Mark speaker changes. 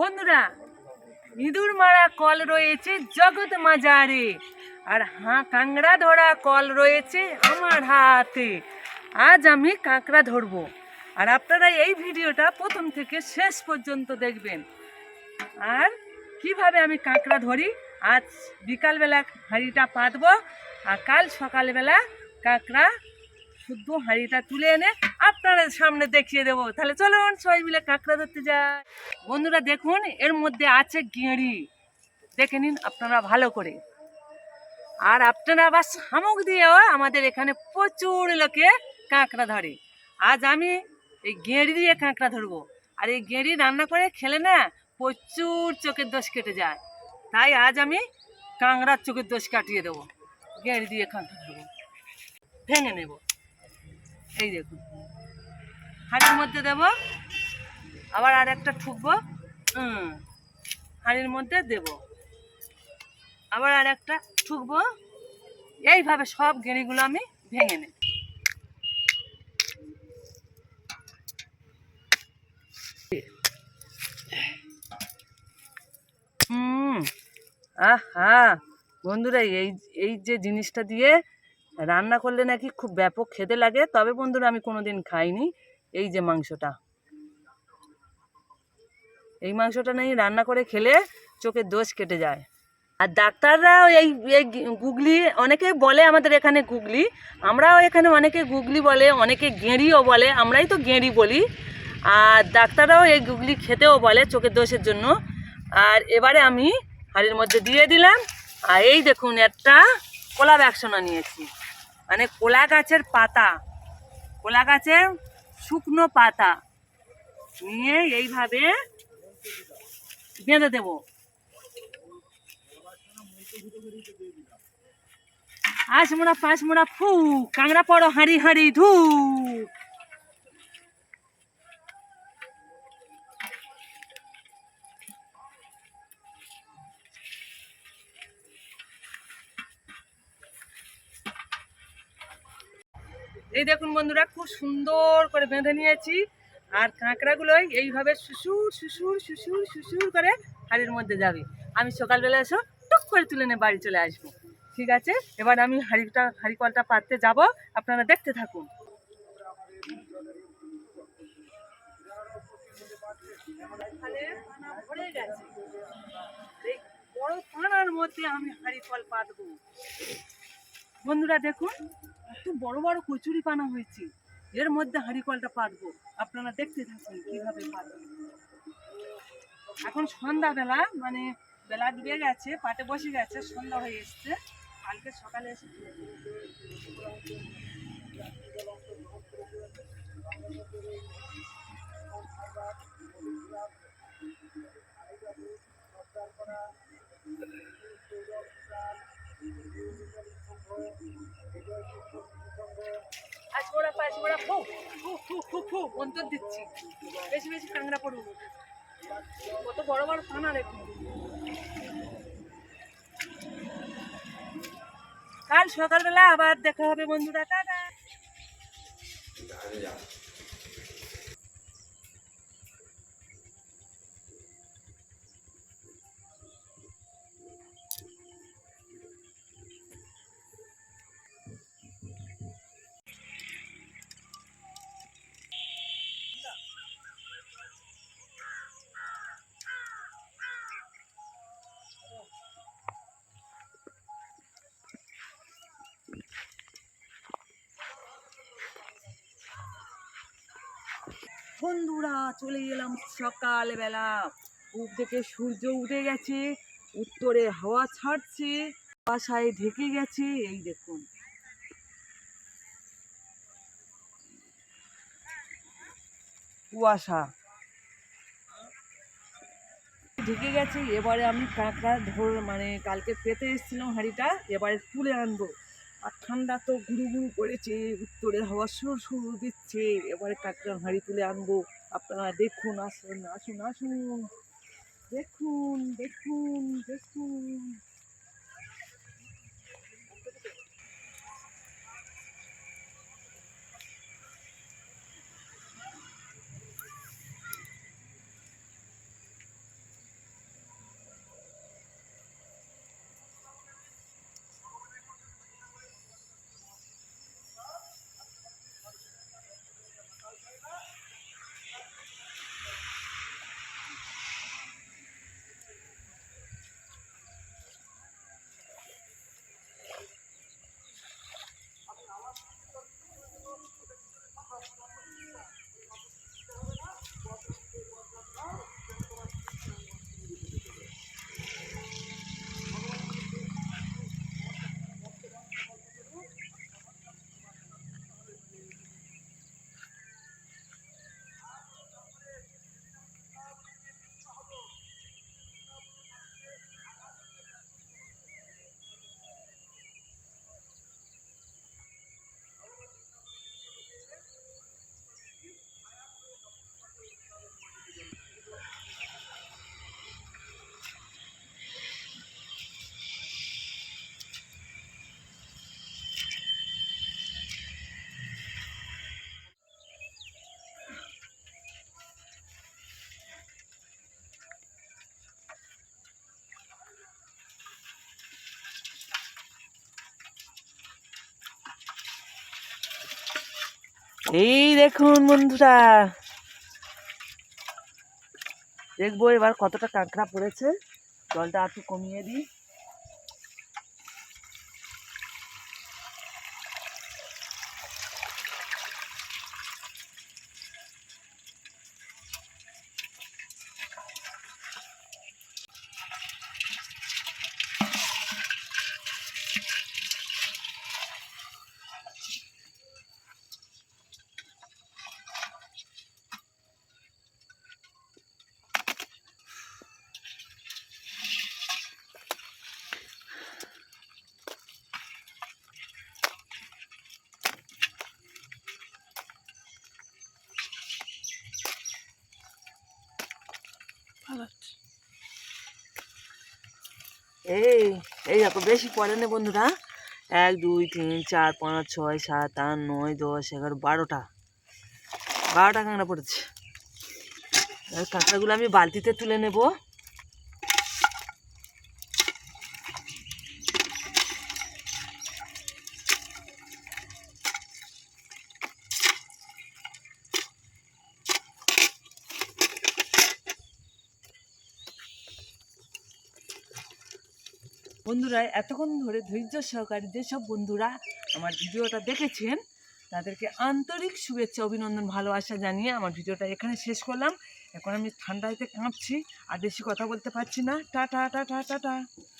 Speaker 1: বন্ধুরা ইঁদুর মারা কল রয়েছে জগৎ মাজারে আর হাঁ কাঁকড়া ধরা কল রয়েছে আমার হাতে আজ আমি কাঁকড়া ধরব আর আপনারা এই ভিডিওটা প্রথম থেকে শেষ পর্যন্ত দেখবেন আর কিভাবে আমি কাঁকড়া ধরি আজ বিকালবেলা হাঁড়িটা পাতব আর কাল সকালবেলা কাঁকড়া শুদ্ধ হাঁড়িটা তুলে এনে আপনারা সামনে দেখিয়ে দেবো তাহলে চলুন সবাই মিলে কাঁকড়া ধরতে যায় বন্ধুরা দেখুন এর মধ্যে আছে গেঁড়ি দেখে নিন আপনারা ভালো করে আর আপনারা আবার শামুক দিয়েও আমাদের এখানে প্রচুর লোকে কাঁকড়া ধরে আজ আমি এই গেঁড়ি দিয়ে কাঁকড়া ধরবো আর এই গেঁড়ি রান্না করে খেলে না প্রচুর চোখের দোষ কেটে যায় তাই আজ আমি কাঁকড়ার চোখের দোষ কাটিয়ে দেবো গেঁড়ি দিয়ে কাঁকড়া ধরবো ভেঙে নেবো এই দেখুন হাঁড়ির মধ্যে দেব আবার আর একটা ঠুকবো হাঁড়ির মধ্যে দেব আবার আর একটা ঠুকবো এইভাবে সব গেঁড়িগুলো আমি ভেঙে নেব হুম আহ হ্যাঁ বন্ধুরা এই এই যে জিনিসটা দিয়ে রান্না করলে নাকি খুব ব্যাপক খেতে লাগে তবে বন্ধুরা আমি কোনো দিন খাইনি এই যে মাংসটা এই মাংসটা নেই রান্না করে খেলে চোখের দোষ কেটে যায় আর ডাক্তাররা এই এই গুগলি অনেকে বলে আমাদের এখানে গুগলি আমরাও এখানে অনেকে গুগলি বলে অনেকে গেঁড়িও বলে আমরাই তো গেঁড়ি বলি আর ডাক্তাররাও এই গুগলি খেতেও বলে চোখের দোষের জন্য আর এবারে আমি হাড়ির মধ্যে দিয়ে দিলাম আর এই দেখুন একটা কলা ব্যাকসোনা নিয়েছি মানে কোলা গাছের পাতা কোলা গাছের শুকনো পাতা নিয়ে এইভাবে বেঁধে দেব আশ মোড়া পাঁচ মোড়া ফু কাংড়া পড়ো হাঁড়ি হাঁড়ি ধু এই দেখুন বন্ধুরা খুব সুন্দর করে বেঁধে নিয়েছি আর কাঁকড়াগুলোই এইভাবে শুশুর শুশুর শুশুর শুশুর করে হাড়ির মধ্যে যাবে আমি সকালবেলা এসো টুক করে তুলে নিয়ে বাড়ি চলে আসবো ঠিক আছে এবার আমি হাঁড়িটা হাঁড়ি কলটা পাততে যাব আপনারা দেখতে থাকুন বড় মধ্যে আমি হাঁড়ি ফল পাতবো বন্ধুরা দেখুন একটু বড় বড় কচুরি পানা হয়েছে এর মধ্যে হাঁড়িকলটা পাতবো আপনারা দেখতে থাকুন কিভাবে পাতবো এখন সন্ধ্যাবেলা মানে বেলা ডুবে গেছে পাটে বসে গেছে সন্ধ্যা হয়ে এসছে কালকে সকালে এসে Thank you. শিবরা খুব খুব খুব খুব খুব অন্তর দিচ্ছি বেশি বেশি কাঁকড়া পড়ব কত বড় বড় পানা দেখুন কাল সকালবেলা আবার দেখা হবে বন্ধুরা টাটা বন্ধুরা চলে গেলাম সকালবেলা উপ থেকে সূর্য উঠে গেছে উত্তরে হাওয়া ছাড়ছে বাসায় ঢেকে গেছে এই দেখুন কুয়াশা ঢেকে গেছে এবারে আমি কাঁকড়া ধর মানে কালকে পেতে এসেছিলাম হাঁড়িটা এবারে তুলে আনবো আর ঠান্ডা তো গুরু গুরু করেছে উত্তরে হাওয়া সুর শুরু দিচ্ছে এবারে কাঁকড়া হাঁড়ি তুলে আনবো আপনারা দেখুন আসুন আসুন আসুন দেখুন দেখুন দেখুন এই দেখুন বন্ধুরা দেখবো এবার কতটা কাঁকড়া পড়েছে জলটা একটু কমিয়ে দিই এই এই দেখো বেশি পরে না বন্ধুরা এক দুই তিন চার পাঁচ ছয় সাত আট নয় দশ এগারো বারোটা বারোটা কাঁকড়া পড়েছে কাঁকড়াগুলো আমি বালতিতে তুলে নেবো বন্ধুরা এতক্ষণ ধরে ধৈর্য সহকারে যেসব বন্ধুরা আমার ভিডিওটা দেখেছেন তাদেরকে আন্তরিক শুভেচ্ছা অভিনন্দন ভালোবাসা জানিয়ে আমার ভিডিওটা এখানে শেষ করলাম এখন আমি ঠান্ডাতে কাঁপছি আর বেশি কথা বলতে পারছি না টা টা টাটা টা টা